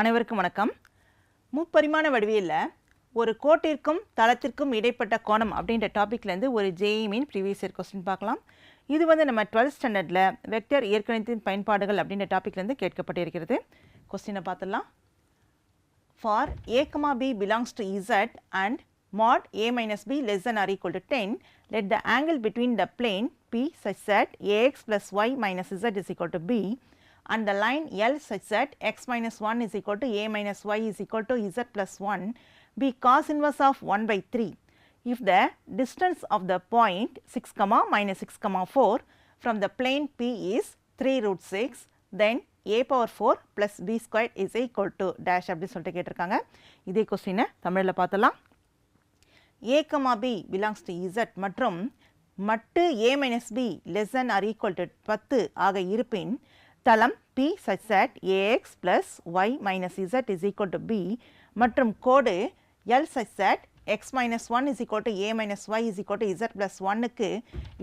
அனைவருக்கும் வணக்கம். முப்பரிமாண வடிவியலில் ஒரு கோட்டிற்கும் தளத்திற்கும் இடைப்பட்ட கோணம் அப்படின்ற டாப்பிக்லேருந்து ஒரு JEE main previous year question பார்க்கலாம். இது வந்து நம்ம டுவெல்த் ஸ்டாண்டர்டில் வெக்டர் இயற்கணித்தின் பயன்பாடுகள் அப்படின்ற டாப்பிக்லேருந்து கேட்கப்பட்டிருக்கிறது கொஸ்டினை பார்த்துடலாம். For a comma b belongs to to z and mod a minus b less than or equal to 10, let the angle between the plane p such that ax plus y minus z is equal to b. and the line L such that x minus 1 is equal to a minus y is equal to z plus 1 be cos inverse of 1 by 3 if the distance of the point 6 comma minus 6 comma 4 from the plane p is 3 root 6 then a power 4 plus b squared is equal to dash அப்படின்னு சொல்லிட்டு கேட்டிருக்காங்க இதே கொஸ்டினை தமிழில் பார்த்தலாம் a comma b belongs to z மற்றும் மட்டு a minus b less than or equal to 10 ஆக இருப்பின் தளம் p such that ax plus y minus z is equal to b மற்றும் கோடு L such that x minus 1 is equal to a minus y is equal to z plus 1 க்கு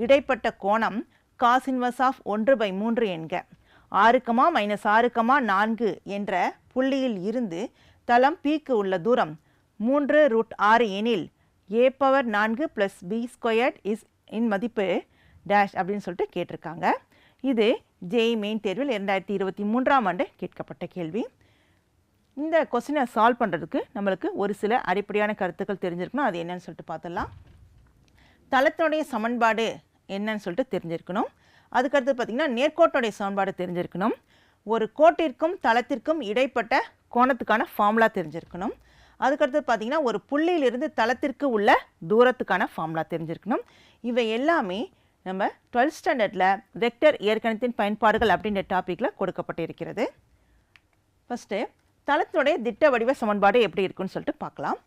இடைப்பட்ட கோணம் cos inverse of 1 by 3 என்க. ஆறுக்கமா minus ஆறுக்கமா நான்கு என்ற புள்ளியில் இருந்து தளம் பிக்கு உள்ள தூரம் 3 ரூட் 6 எனில் a பவர் நான்கு ப்ளஸ் b ஸ்கொயர்ட் இஸ் இன் மதிப்பு டேஷ் அப்படின்னு சொல்லிட்டு கேட்டிருக்காங்க. இது ஜேஇ மெயின் தேர்வில் இரண்டாயிரத்தி இருபத்தி மூன்றாம் ஆண்டு கேட்கப்பட்ட கேள்வி. இந்த கொஸ்டினை சால்வ் பண்ணுறதுக்கு நம்மளுக்கு ஒரு சில அடிப்படையான கருத்துக்கள் தெரிஞ்சிருக்கணும். அது என்னன்னு சொல்லிட்டு பார்த்துடலாம். தளத்தினுடைய சமன்பாடு என்னன்னு சொல்லிட்டு தெரிஞ்சிருக்கணும். அதுக்கடுத்து பார்த்திங்கன்னா நேர்கோட்டுடைய சமன்பாடு தெரிஞ்சிருக்கணும். ஒரு கோட்டிற்கும் தளத்திற்கும் இடைப்பட்ட கோணத்துக்கான ஃபார்முலா தெரிஞ்சிருக்கணும். அதுக்கடுத்து பார்த்திங்கன்னா ஒரு புள்ளியிலிருந்து தளத்திற்கு உள்ள தூரத்துக்கான ஃபார்முலா தெரிஞ்சிருக்கணும். இவை எல்லாமே நம்ம டுவெல்த் ஸ்டாண்டர்டில் வெக்டர் இயற்கணத்தின் பயன்பாடுகள் அப்படின்ற டாப்பிக்கில் கொடுக்கப்பட்டிருக்கிறது. ஃபஸ்ட்டு தளத்தினுடைய திட்ட வடிவ சமன்பாடு எப்படி இருக்குன்னு சொல்லிட்டு பார்க்கலாம்.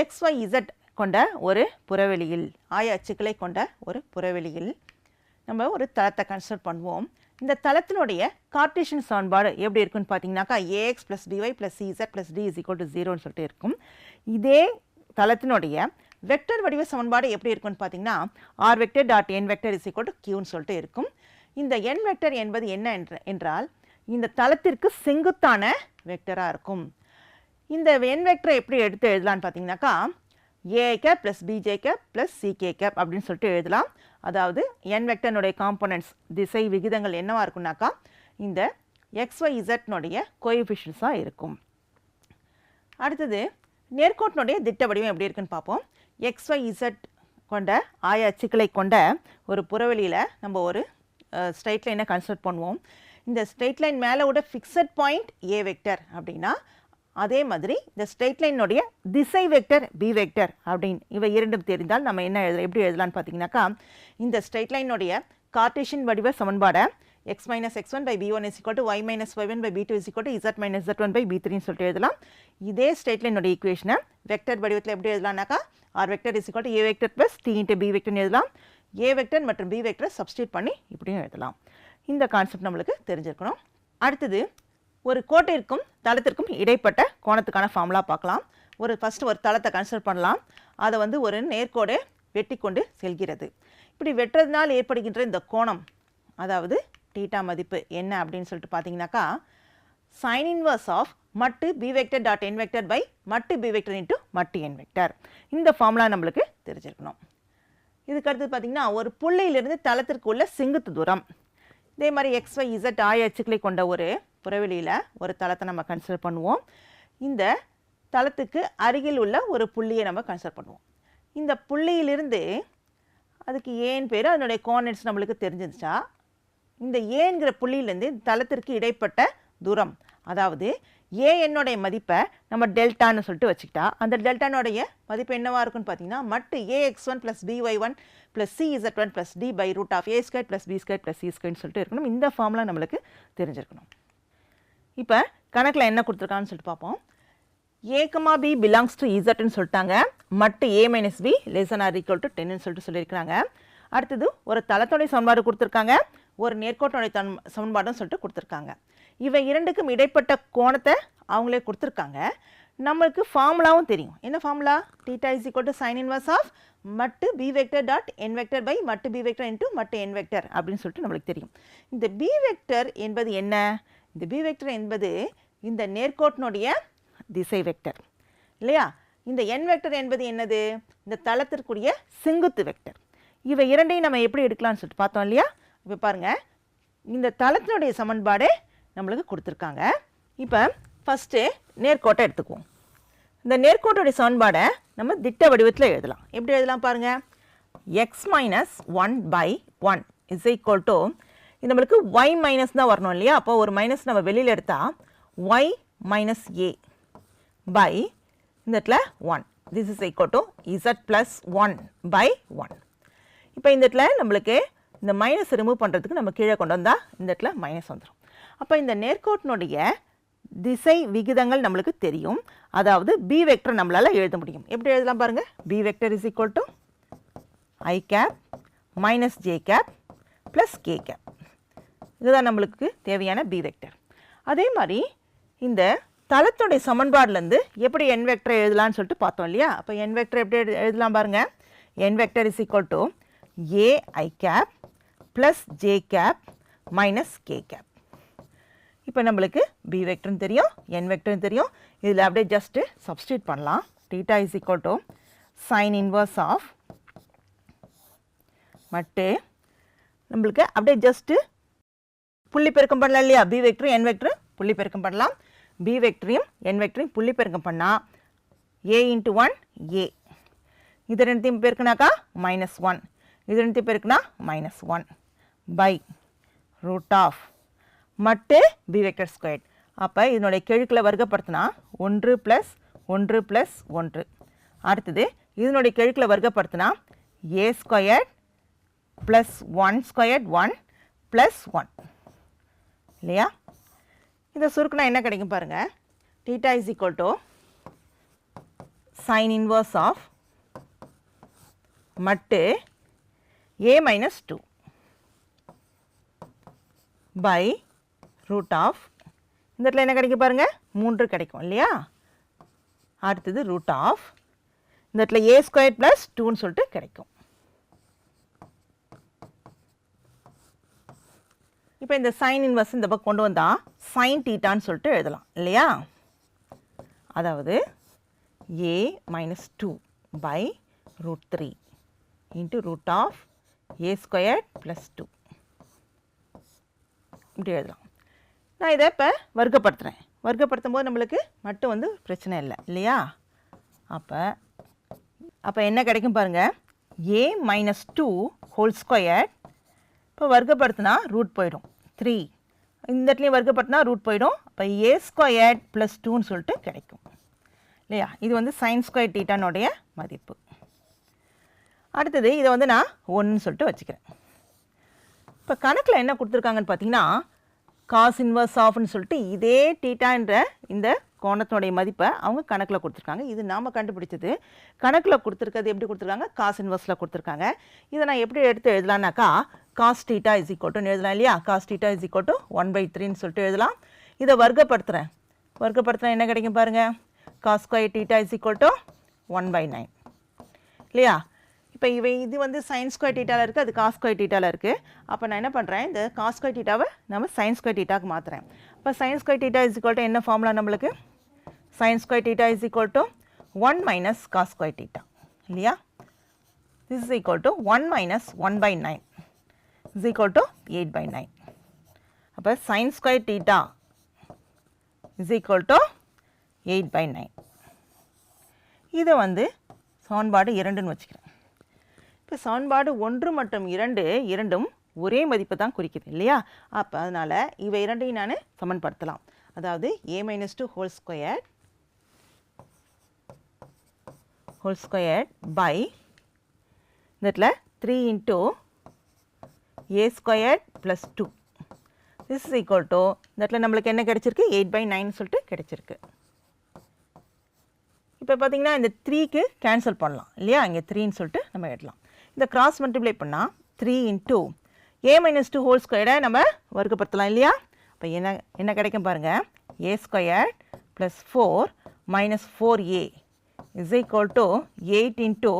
எக்ஸ் ஒய் இசட் கொண்ட ஒரு புறவெளியில் ஆய அச்சுக்களை கொண்ட ஒரு புறவெளியில் நம்ம ஒரு தளத்தை கன்சிடர் பண்ணுவோம். இந்த தளத்தினுடைய கார்டீஷியன் சமன்பாடு எப்படி இருக்குன்னு பார்த்தீங்கன்னாக்கா a x plus b y plus சிசட் plus d is equal to ஜீரோன்னு சொல்லிட்டு இருக்கும். இதே தளத்தினுடைய வெக்டர் வடிவ சமன்பாடு எப்படி இருக்குன்னு பார்த்தீங்கன்னா r vector dot n vector is equal to கியூன்னு சொல்லிட்டு இருக்கும். இந்த என் வெக்டர் என்பது என்ன என்ற என்றால் இந்த தளத்திற்கு செங்குத்தான வெக்டராக இருக்கும். இந்த என் வெக்டரை எப்படி எடுத்து எழுதலான்னு பார்த்தீங்கன்னாக்கா a cap plus b j cap plus c k cap அப்படின்னு சொல்லிட்டு எழுதலாம். அதாவது என் வெக்டனுடைய காம்போனன்ட்ஸ் திசை விகிதங்கள் என்னவாக இருக்கும்னாக்கா இந்த எக்ஸ்ஒய் இசட்னுடைய கோஎஃபிஷியன்ஸாக இருக்கும். அடுத்தது நேர்கோட்டினுடைய திட்ட வடிவம் எப்படி இருக்குன்னு பார்ப்போம். எக்ஸ்ஒய் இசட் கொண்ட ஆய அச்சுக்களை கொண்ட ஒரு புறவெளியில் நம்ம ஒரு ஸ்ட்ரைட் லைனை கன்சல்ட் பண்ணுவோம். இந்த ஸ்ட்ரைட் லைன் மேலே விட ஃபிக்ஸட் பாயிண்ட் ஏ வெக்டர் அப்படின்னா அதே மாதிரி இந்த ஸ்ட்ரெயிட் லைனுடைய திசை வெக்டர் பி வெக்டர் அப்படின்னு இவை இரண்டும் தெரிந்தால் நம்ம என்ன எழுத எப்படி எழுதலாம்னு பார்த்தீங்கன்னாக்கா இந்த ஸ்ட்ரெயிட் லைனுடைய கார்டேஷியன் வடிவ சமன்பாடை x minus x one by b one is equal to y minus y one by b two is equal to z minus z one by b சொல்லிட்டு எழுதலாம். இதே ஸ்டேட்ல என்னோட ஈக்குவேஷனை வெக்டர் வடிவத்தில் எப்படி எழுதலாம்னாக்கா r vector is equal to a vector plus t into b வெக்டர்னு எழுதலாம். ஏ வெக்டர் மற்றும் பி வெக்டரை சப்ஸ்டியூட் பண்ணி இப்படியும் எழுதலாம். இந்த கான்செப்ட் நம்மளுக்கு தெரிஞ்சிருக்கணும். அடுத்தது ஒரு கோட்டிற்கும் தளத்திற்கும் இடைப்பட்ட கோணத்துக்கான ஃபார்முலா பார்க்கலாம். ஒரு ஃபஸ்ட்டு ஒரு தளத்தை கன்சிடர் பண்ணலாம். அதை வந்து ஒரு நேர்கோடு வெட்டி கொண்டு செல்கிறது. இப்படி வெட்டுறதுனால் ஏற்படுகின்ற இந்த கோணம் அதாவது டீட்டா மதிப்பு என்ன அப்படின்னு சொல்லிட்டு பார்த்தீங்கன்னாக்கா சைன் இன்வர்ஸ் ஆஃப் மட்டு b vector dot n vector by மட்டு பி வெக்டர் இன்ட்டு மட்டு என் வெக்டர் இந்த ஃபார்முலா நம்மளுக்கு தெரிஞ்சிருக்கணும். இதுக்கு அடுத்து பார்த்தீங்கன்னா ஒரு புள்ளியிலிருந்து தளத்திற்கு உள்ள செங்குத்து தூரம். இதே மாதிரி எக்ஸ் ஒய் இசட் ஆய அச்சுக்களை கொண்ட ஒரு புறவெளியில் ஒரு தளத்தை நம்ம கன்சிடர் பண்ணுவோம். இந்த தளத்துக்கு அருகில் உள்ள ஒரு புள்ளியை நம்ம கன்சிடர் பண்ணுவோம். இந்த புள்ளியிலிருந்து அதுக்கு ஏன் பேர்? அதனுடைய கோஆர்டினேட்ஸ் நம்மளுக்கு தெரிஞ்சிருச்சா இந்த ஏங்கிற புள்ளியிலேருந்து தளத்திற்கு இடைப்பட்ட தூரம். அதாவது ஏ என்னுடைய மதிப்பை நம்ம டெல்டான்னு சொல்லிட்டு வச்சுக்கிட்டா அந்த டெல்டானுடைய மதிப்பு என்னவாக இருக்குன்னு பார்த்தீங்கன்னா மட்டு a x one plus b y one plus c z one plus d by root of a square plus b square plus c ஸ்கொயர்னு சொல்லிட்டு இருக்கணும். இந்த ஃபார்முலா நம்மளுக்கு தெரிஞ்சிருக்கணும். இப்போ கணக்கில் என்ன கொடுத்துருக்கான்னு சொல்லிட்டு பார்ப்போம். ஏகமா பி பிலாங்ஸ் டு இசட்னு சொல்லிட்டாங்க. மட்டு a minus b less than or equal to டென்னு சொல்லிட்டு சொல்லியிருக்கிறாங்க. அடுத்தது ஒரு தளத்துடைய சமன்பாடு கொடுத்துருக்காங்க. ஒரு நேர்கோட்டோடைய தன் சமன்பாடுன்னு சொல்லிட்டு கொடுத்துருக்காங்க. இவை இரண்டுக்கும் இடைப்பட்ட கோணத்தை அவங்களே கொடுத்துருக்காங்க. நம்மளுக்கு ஃபார்முலாவும் தெரியும். என்ன formula theta is equal to sine inverse of மட்டு b vector dot n vector by மட்டு பி வெக்டர் இன்ட்டு மட்டு என் வெக்டர் அப்படின்னு சொல்லிட்டு நம்மளுக்கு தெரியும். இந்த பி வெக்டர் என்பது என்ன? இந்த பி வெக்டர் என்பது இந்த நேர்கோட்டினுடைய திசை வெக்டர் இல்லையா? இந்த என் வெக்டர் என்பது என்னது? இந்த தளத்திற்குரிய செங்குத்து வெக்டர் இவை இரண்டையும் நம்ம எப்படி எடுக்கலாம்னு சொல்லிட்டு பார்த்தோம் இல்லையா? இப்போ பாருங்கள் இந்த தளத்தினுடைய சமன்பாடு நம்மளுக்கு கொடுத்துருக்காங்க. இப்போ ஃபஸ்ட்டு நேர்கோட்டை எடுத்துக்குவோம். இந்த நேர்கோட்டுடைய சமன்பாடை நம்ம திட்ட வடிவத்தில் எழுதலாம். எப்படி எழுதலாம் பாருங்கள் x minus one by one is equal to இது நம்மளுக்கு ஒய் மைனஸ் தான் வரணும் இல்லையா? அப்போ ஒரு மைனஸ் நம்ம வெளியில் எடுத்தால் ஒய் மைனஸ் ஏ பை இந்த இடத்துல one this is equal to z plus one by one இப்போ இந்த இடத்துல நம்மளுக்கு இந்த மைனஸ் ரிமூவ் பண்ணுறதுக்கு நம்ம கீழே கொண்டு வந்தால் இந்த இடத்துல மைனஸ் வந்துடும் அப்போ இந்த நேர்கோட்டினுடைய திசை விகிதங்கள் நம்மளுக்கு தெரியும். அதாவது பி வெக்டர் நம்மளால் எழுத முடியும். எப்படி எழுதலாம் பாருங்கள் b vector is equal to i cap minus j cap plus k cap இதுதான் நம்மளுக்கு தேவையான பி வெக்டர் அதே மாதிரி இந்த தளத்துடைய சமன்பாடுலேருந்து எப்படி என் வெக்டர் எழுதலாம்னு சொல்லிட்டு பார்த்தோம் இல்லையா? அப்போ என் வெக்டர் எப்படி எழு- எழுதலாம் பாருங்கள் n vector is equal to a i cap plus j cap minus k cap இப்போ நம்மளுக்கு பி வெக்டர்னு தெரியும் என் வெக்டர்னு தெரியும். இதில் அப்படியே ஜஸ்ட்டு சப்ஸ்டியூட் பண்ணலாம். Theta is equal to sine inverse of மட்டு நம்மளுக்கு அப்படியே ஜஸ்ட்டு புள்ளி பெருக்கம் பண்ணலாம் இல்லையா? பி வெக்டரும் என் வெக்டரும் புள்ளி பெருக்கம் பண்ணலாம். பி வெக்டரையும் என் வெக்டரையும் புள்ளி பெருக்கம் பண்ணால் ஏ இன்ட்டு ஒன் ஏ இது ரெண்டுத்தையும் பெருக்குனாக்கா மைனஸ் ஒன் இது ரெண்டுத்தையும் பெருக்குனா minus one by root of மட்டு பி வெக்டர் ஸ்கொயர் அப்போ இதனுடைய கெழுக்களை வர்க்கப்படுத்தினா ஒன்று ப்ளஸ் ஒன்று ப்ளஸ் ஒன்று. அடுத்தது இதனுடைய கெழுக்களை வர்க்கப்படுத்தினா a square plus one square one plus one இல்லையா? இதை சுருக்குனா என்ன கிடைக்கும் பாருங்கள் theta is equal to sine inverse of மட்டு a minus two by root of இந்த இடத்துல என்ன கிடைக்கும் பாருங்க? மூன்று கிடைக்கும் இல்லையா? அடுத்தது ரூட் ஆஃப் இந்த இடத்துல ஏ ஸ்கொயர் ப்ளஸ் டூன்னு சொல்லிட்டு கிடைக்கும். இப்போ இந்த சைன் இன்வர்ஸ் இந்த பக்கம் கொண்டு வந்தால் சைன் டீட்டான்னு சொல்லிட்டு எழுதலாம் இல்லையா? அதாவது a minus two by root three into root of a square plus two இப்படி எழுதலாம். நான் இதை இப்போ வர்க்கப்படுத்துகிறேன் வர்க்கப்படுத்தும் போது நம்மளுக்கு மட்டும் வந்து பிரச்சனை இல்லை இல்லையா? அப்போ அப்போ என்ன கிடைக்கும் பாருங்கள் a minus two whole square இப்போ வர்க்கப்படுத்தினா ரூட் போயிடும். த்ரீ இந்த இடத்துலையும் வர்க்கப்படுத்தினா ரூட் போயிடும். அப்போ ஏ ஸ்கொயர் ப்ளஸ் டூன்னு சொல்லிட்டு கிடைக்கும். இல்லையா? இது வந்து சைன் ஸ்கொயர் டீட்டானுடைய மதிப்பு. அடுத்தது இதை வந்து நான் ஒன்றுன்னு சொல்லிட்டு வச்சுக்கிறேன். இப்போ கணக்கில் என்ன கொடுத்துருக்காங்கன்னு பார்த்தீங்கன்னா காஸ் இன்வர்ஸ் ஆஃப்னு சொல்லிட்டு இதே டீட்டான்ற இந்த கோணத்தினுடைய மதிப்பை அவங்க கணக்கில் கொடுத்துருக்காங்க. இது நாம் கண்டுபிடிச்சது. கணக்கில் கொடுத்துருக்கிறது எப்படி கொடுத்துருக்காங்க? காஸ் இன்வர்ஸில் கொடுத்துருக்காங்க. இதை நான் எப்படி எடுத்து எழுதலாம்னாக்கா காஸ் டீட்டா இஸ் ஈக்குவட்டுன்னு எழுதலாம் இல்லையா? Cos theta is equal one by த்ரீன்னு சொல்லிட்டு எழுதலாம். இதை வர்க்கப்படுத்துகிறேன் வர்க்கப்படுத்துனா என்ன கிடைக்கும் பாருங்கள் cos square theta is equal to one by nine இல்லையா? இப்போ இவை இது வந்து சயின்ஸ் ஸ்கொயர் டீட்டாவில் இருக்குது அது காஸ் ஸ்கொயர் டீட்டாவில் இருக்குது அப்போ நான் என்ன பண்ணுறேன் இந்த காஸ் ஸ்கொயர் டீட்டாவை நம்ம சயின்ஸ் ஸ்கொயர் டீட்டாக்கு மாற்றுறேன் இப்போ sine square theta is equal to என்ன ஃபார்முலா நம்மளுக்கு? Sine square theta is equal to one minus cos square theta இல்லையா? This is equal to one minus one by nine is equal to eight by nine அப்போ sine square theta is equal to eight by nine இதை வந்து சமன்பாடு இரண்டுன்னு வச்சுக்கிறேன். இப்போ சமன்பாடு ஒன்று மற்றும் இரண்டு இரண்டும் ஒரே மதிப்பு தான் குறிக்குது இல்லையா? அப்போ அதனால் இவை இரண்டையும் நான் சமன்படுத்தலாம். அதாவது a minus two whole square whole square by இந்த three into a square plus two this is equal to இந்த இடத்துல நம்மளுக்கு என்ன கிடச்சிருக்கு? எயிட் பை நைன் சொல்லிட்டு கிடச்சிருக்கு. இப்போ பார்த்தீங்கன்னா இந்த த்ரீக்கு கேன்சல் பண்ணலாம் இல்லையா? இங்கே த்ரீன்னு சொல்லிட்டு நம்ம எடலாம் இந்த கிராஸ் மல்டிப்ளை பண்ணால் three into a minus two whole ஸ்கொயரை நம்ம வர்க்கப்படுத்தலாம் இல்லையா? இப்போ என்ன என்ன கிடைக்கும் பாருங்கள் a square plus four minus four a is equal to eight into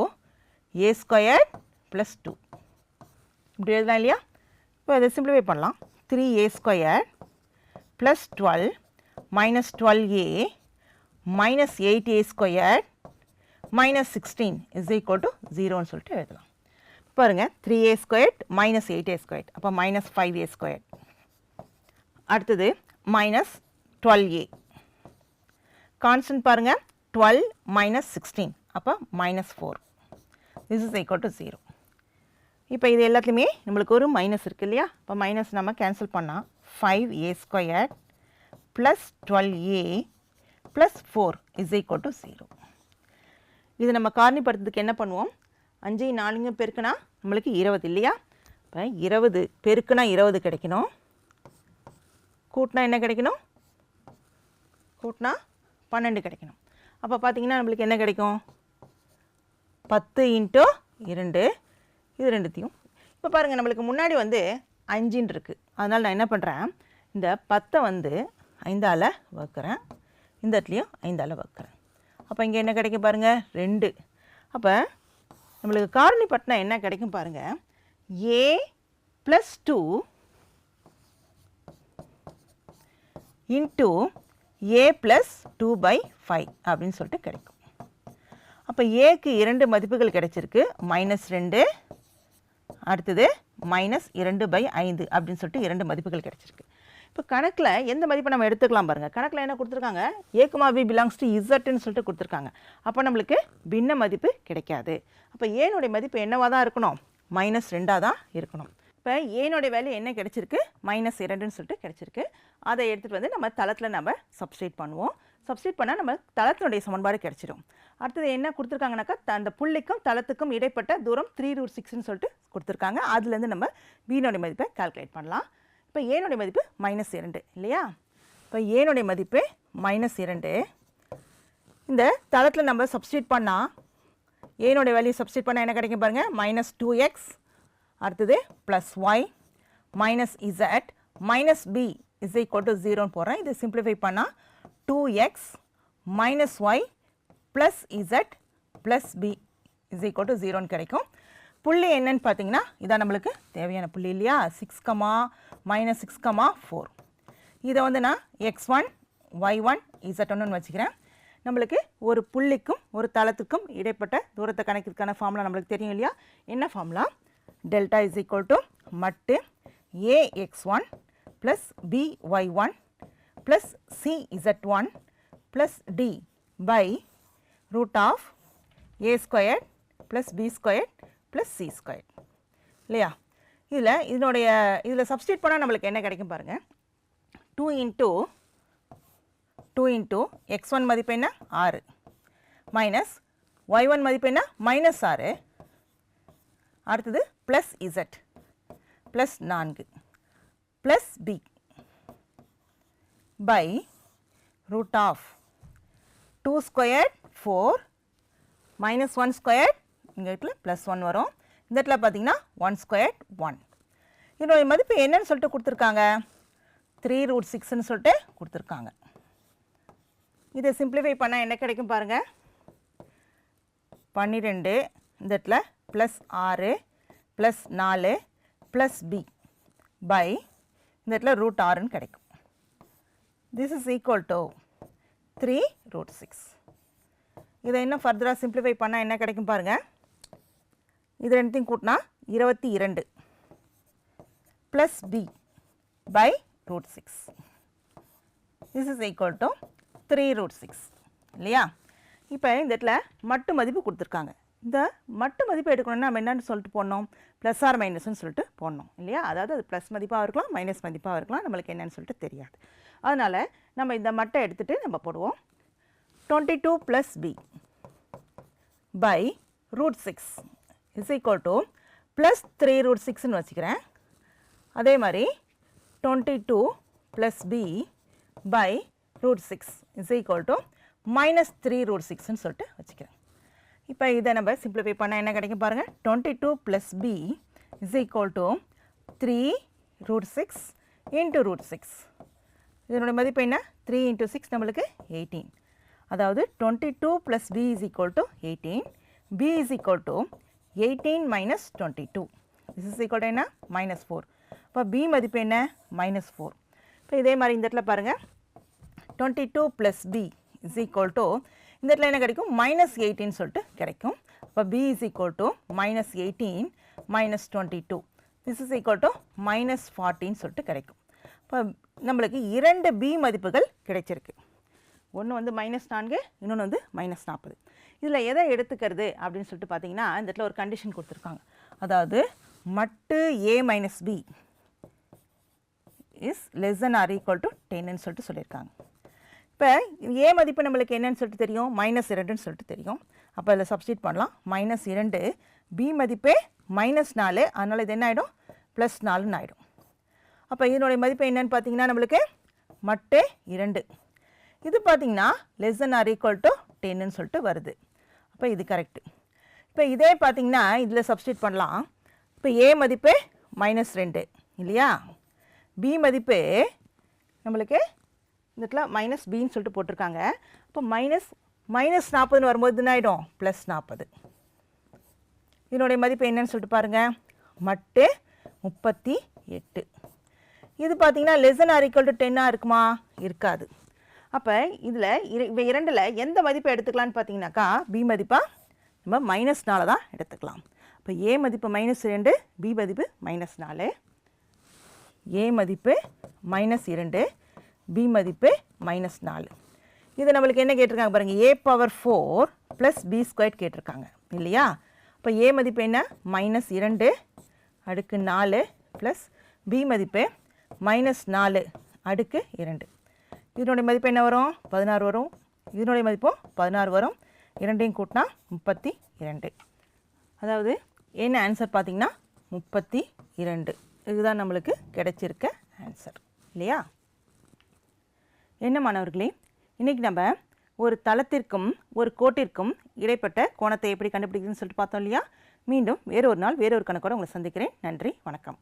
a square plus two இப்படி எழுதலாம் இல்லையா? இப்போ அதை சிம்பிளிஃபை பண்ணலாம். Three a square plus twelve minus twelve a minus eight a square minus sixteen is equal to ஜீரோன்னு சொல்லிட்டு எழுதலாம். பாருங்கள் three a squared minus eight a squared அப்போ மைனஸ் ஃபைவ் ஏ ஸ்கொயர்ட் அடுத்தது மைனஸ் டுவெல் ஏ கான்ஸ்டன்ட் பாருங்கள் twelve minus sixteen அப்போ minus four this is equal to zero இப்போ இது எல்லாத்துலேயுமே நம்மளுக்கு ஒரு மைனஸ் இருக்குது இல்லையா? இப்போ மைனஸ் நம்ம கேன்சல் பண்ணால் five a square plus twelve a plus four is equal to zero இது நம்ம காரணிப்படுத்துறதுக்கு என்ன பண்ணுவோம்? அஞ்சு நாலுங்க பெருக்குனா நம்மளுக்கு இருபது இல்லையா? இப்போ இருபது பெருக்குனா இருபது கிடைக்கணும். கூட்டினா என்ன கிடைக்கணும்? கூட்டினா பன்னெண்டு கிடைக்கணும். அப்போ பார்த்தீங்கன்னா நம்மளுக்கு என்ன கிடைக்கும்? பத்து இன்ட்டு இரண்டு. இது ரெண்டுத்தையும். இப்போ பாருங்கள் நம்மளுக்கு முன்னாடி வந்து அஞ்சுன்னு இருக்குது அதனால் நான் என்ன பண்ணுறேன் இந்த பத்தை வந்து ஐந்தால் வகுக்கிறேன். இந்த இடத்துலையும் ஐந்தால் வகுக்கிறேன். அப்போ இங்கே என்ன கிடைக்கும் பாருங்கள் ரெண்டு. அப்போ நம்மளுக்கு காரணிப்பட்டினா என்ன கிடைக்கும் பாருங்கள் a plus two into a plus two by five அப்படின்னு சொல்லிட்டு கிடைக்கும். அப்போ ஏக்கு இரண்டு மதிப்புகள் கிடைச்சிருக்கு. மைனஸ் ரெண்டு அடுத்தது மைனஸ் இரண்டு பை ஐந்து அப்படின்னு சொல்லிட்டு இரண்டு மதிப்புகள் கிடைச்சிருக்கு. இப்போ கணக்கில் எந்த மதிப்பை நம்ம எடுத்துக்கலாம் பாருங்கள் கணக்கில் என்ன கொடுத்துருக்காங்க? A comma b belongs to இசட்டுன்னு சொல்லிட்டு கொடுத்துருக்காங்க. அப்போ நம்மளுக்கு பின்ன மதிப்பு கிடைக்காது. அப்போ ஏனுடைய மதிப்பு என்னவாக தான் இருக்கணும்? மைனஸ் ரெண்டாக தான் இருக்கணும். இப்போ ஏனுடைய வேல்யூ என்ன கிடச்சிருக்கு? மைனஸ் இரண்டுன்னு சொல்லிட்டு கிடச்சிருக்கு. அதை எடுத்துகிட்டு வந்து நம்ம தளத்தில் நம்ம சப்ஸ்டேட் பண்ணுவோம். சப்ஸ்டியூட் பண்ணால் நம்ம தளத்தினுடைய சமன்பாடு கிடச்சிடும். அடுத்தது என்ன கொடுத்துருக்காங்கனாக்கா த- அந்த புள்ளிக்கும் தளத்துக்கும் இடைப்பட்ட தூரம் த்ரீ ரூட் சிக்ஸ்னு சொல்லிட்டு கொடுத்துருக்காங்க. அதுலேருந்து நம்ம வீனுடைய மதிப்பை கால்குலேட் பண்ணலாம். இப்போ ஏனுடைய மதிப்பு மைனஸ் இரண்டு இல்லையா? இப்போ ஏனுடைய மதிப்பு மைனஸ் இரண்டு. இந்த தளத்தில் நம்ம சப்ஸ்டியூட் பண்ணால் ஏனுடைய வேல்யூ சப்ஸ்டியூட் பண்ணால் என்ன கிடைக்கும் பாருங்கள் மைனஸ் டூ எக்ஸ் அடுத்தது plus y minus z minus b is equal to ஜீரோன்னு போடுறேன். இதை சிம்பிளிஃபை பண்ணால் two x minus y plus z plus b is equal to ஜீரோன்னு கிடைக்கும். புள்ளி என்னன்னு பார்த்தீங்கன்னா இதான் நம்மளுக்கு தேவையான புள்ளி இல்லையா? Six comma minus six comma four இதை வந்து நான் x one y one z ஒன்றுன்னு வச்சுக்கிறேன். நம்மளுக்கு ஒரு புள்ளிக்கும் ஒரு தளத்துக்கும் இடைப்பட்ட தூரத்தை கணக்கிற்கான ஃபார்முலா நம்மளுக்கு தெரியும் இல்லையா? என்ன formula delta is equal to மட்டு a x one plus b y one plus c z one plus d by root of a square plus b square plus c square இல்லையா? இதில் இதனுடைய இதில் சப்ஸ்டியூட் பண்ணால் நம்மளுக்கு என்ன கிடைக்கும் பாருங்கள் two into two into x one மதிப்பு என்ன? ஆறு. மைனஸ் ஒய் ஒன் மதிப்பு என்ன? மைனஸ் ஆறு. அடுத்தது ப்ளஸ் இசட் ப்ளஸ் நான்கு. Plus b by root of two square four minus one square இங்கே இடத்துல ப்ளஸ் ஒன் வரும். இந்த இடத்துல பார்த்தீங்கன்னா ஒன் ஸ்கொயர் ஒன் இதனுடைய மதிப்பு என்னன்னு சொல்லிட்டு கொடுத்துருக்காங்க. த்ரீ ரூட் சிக்ஸ்னு சொல்லிட்டு கொடுத்துருக்காங்க. இதை சிம்பிளிஃபை பண்ணால் என்ன கிடைக்கும் பாருங்கள் பன்னிரெண்டு இந்த இடத்துல ப்ளஸ் ஆறு ப்ளஸ் நாலு ப்ளஸ் பி பை இந்த இடத்துல ரூட் ஆறுன்னு கிடைக்கும். This is equal to three root six இதை இன்னும் ஃபர்தராக சிம்பிளிஃபை பண்ணால் என்ன கிடைக்கும் பாருங்கள் இது ரெண்டுத்தையும் கூட்டினா இருபத்தி இரண்டு. Plus b by root six this is equal to three root six இல்லையா? இப்போ இந்த இடத்துல மட்டு மதிப்பு கொடுத்துருக்காங்க. இந்த மட்டு மதிப்பு எடுக்கணும்னா நம்ம என்னன்னு சொல்லிட்டு போடணும்? ப்ளஸ் ஆர் மைனஸ்னு சொல்லிட்டு போடணும். இல்லையா? அதாவது அது ப்ளஸ் மதிப்பாக இருக்கலாம் மைனஸ் மதிப்பாக இருக்கலாம் நம்மளுக்கு என்னென்னு சொல்லிட்டு தெரியாது. அதனால் நம்ம இந்த மட்டை எடுத்துகிட்டு நம்ம போடுவோம். Twenty two plus b by root six is equal to plus three root சிக்ஸ்னு வச்சுக்கிறேன். அதே மாதிரி twenty two plus b by root six is equal to minus three root சிக்ஸ்னு சொல்லிட்டு வச்சுக்கிறேன். இப்போ இதை நம்ம சிம்பிளிஃபை பண்ணால் என்ன கிடைக்கும் பாருங்கள் twenty two plus b is equal to three root six into root six இதனுடைய மதிப்பு என்ன? த்ரீ இன்ட்டு சிக்ஸ் நம்மளுக்கு எயிட்டீன் அதாவது twenty two plus b is equal to eighteen b is equal to eighteen minus twenty two this is equal to என்ன? Minus four இப்போ b மதிப்பு என்ன? Minus four இப்போ இதே மாதிரி இந்த இடத்துல பாருங்கள் twenty two plus b is equal to இந்த இடத்துல என்ன கிடைக்கும்? மைனஸ் எயிட்டின்னு சொல்லிட்டு கிடைக்கும். இப்போ b is equal to minus eighteen minus twenty two this is equal to minus ஃபார்ட்டின்னு சொல்லிட்டு கிடைக்கும். இப்போ நம்மளுக்கு இரண்டு பி மதிப்புகள் கிடைச்சிருக்கு. ஒன்று வந்து மைனஸ் நான்கு இன்னொன்று வந்து மைனஸ் நாற்பது. இதில் எதை எடுத்துக்கிறது அப்படின்னு சொல்லிட்டு பார்த்தீங்கன்னா இந்த இடத்துல ஒரு கண்டிஷன் கொடுத்துருக்காங்க. அதாவது மட்டு a minus b is less than or equal to டென்னு சொல்லிட்டு சொல்லியிருக்காங்க. இப்போ ஏ மதிப்பு நம்மளுக்கு என்னன்னு சொல்லிட்டு தெரியும்? மைனஸ் இரண்டுன்னு சொல்லிட்டு தெரியும். அப்போ அதில் சப்ஸ்டியூட் பண்ணலாம். மைனஸ் இரண்டு பி மதிப்பே மைனஸ் நாலு. அதனால் இது என்ன ஆகிடும் ப்ளஸ் நாலுன்னு ஆகிடும் அப்போ இதனுடைய மதிப்பு என்னன்னு பார்த்தீங்கன்னா நம்மளுக்கு மட்டு இரண்டு. இது பார்த்தீங்கன்னா less than or equal to டென்னு சொல்லிட்டு வருது. இப்போ இது கரெக்டு இப்போ இதே பார்த்தீங்கன்னா இதில் சப்ஸ்டியூட் பண்ணலாம். இப்போ ஏ மதிப்பு மைனஸ் ரெண்டு இல்லையா? பி மதிப்பு நம்மளுக்கு இந்த இடத்துல மைனஸ் பின்னு சொல்லிட்டு போட்டிருக்காங்க. அப்போ மைனஸ் மைனஸ் நாற்பதுன்னு வரும்போது என்ன ஆகிடும் ப்ளஸ் நாற்பது இதனுடைய மதிப்பு என்னன்னு சொல்லிட்டு பாருங்கள் மட்டு முப்பத்தி எட்டு. இது பார்த்தீங்கன்னா less than or equal to டென்னாக இருக்குமா? இருக்காது. அப்போ இதில் இவை இரண்டில் எந்த மதிப்பை எடுத்துக்கலான்னு பார்த்தீங்கன்னாக்கா பி மதிப்பாக நம்ம மைனஸ் நாலு தான் எடுத்துக்கலாம். இப்போ ஏ மதிப்பு மைனஸ் ரெண்டு பி மதிப்பு மைனஸ் நாலு. ஏ மதிப்பு மைனஸ் இரண்டு பி மதிப்பு மைனஸ் நாலு. இது நம்மளுக்கு என்ன கேட்டிருக்காங்க பாருங்கள் a power four plus b square கேட்டிருக்காங்க இல்லையா? இப்போ ஏ மதிப்பு என்ன? மைனஸ் இரண்டு அடுக்கு நாலு ப்ளஸ் பி மதிப்பு மைனஸ் நாலு அடுக்கு இரண்டு. இதனுடைய மதிப்பு என்ன வரும்? பதினாறு வரும். இதனுடைய மதிப்பும் பதினாறு வரும். இரண்டையும் கூட்டினா முப்பத்தி இரண்டு. அதாவது என்ன ஆன்சர் பார்த்தீங்கன்னா முப்பத்தி இரண்டு. இதுதான் நம்மளுக்கு கிடைச்சிருக்க ஆன்சர் இல்லையா? என்ன மாணவர்களே இன்றைக்கி நம்ம ஒரு தளத்திற்கும் ஒரு கோட்டிற்கும் இடைப்பட்ட கோணத்தை எப்படி கண்டுபிடிக்கிறதுன்னு சொல்லிட்டு பார்த்தோம் இல்லையா? மீண்டும் வேறொரு நாள் வேறொரு கணக்கோட உங்களை சந்திக்கிறேன். நன்றி வணக்கம்.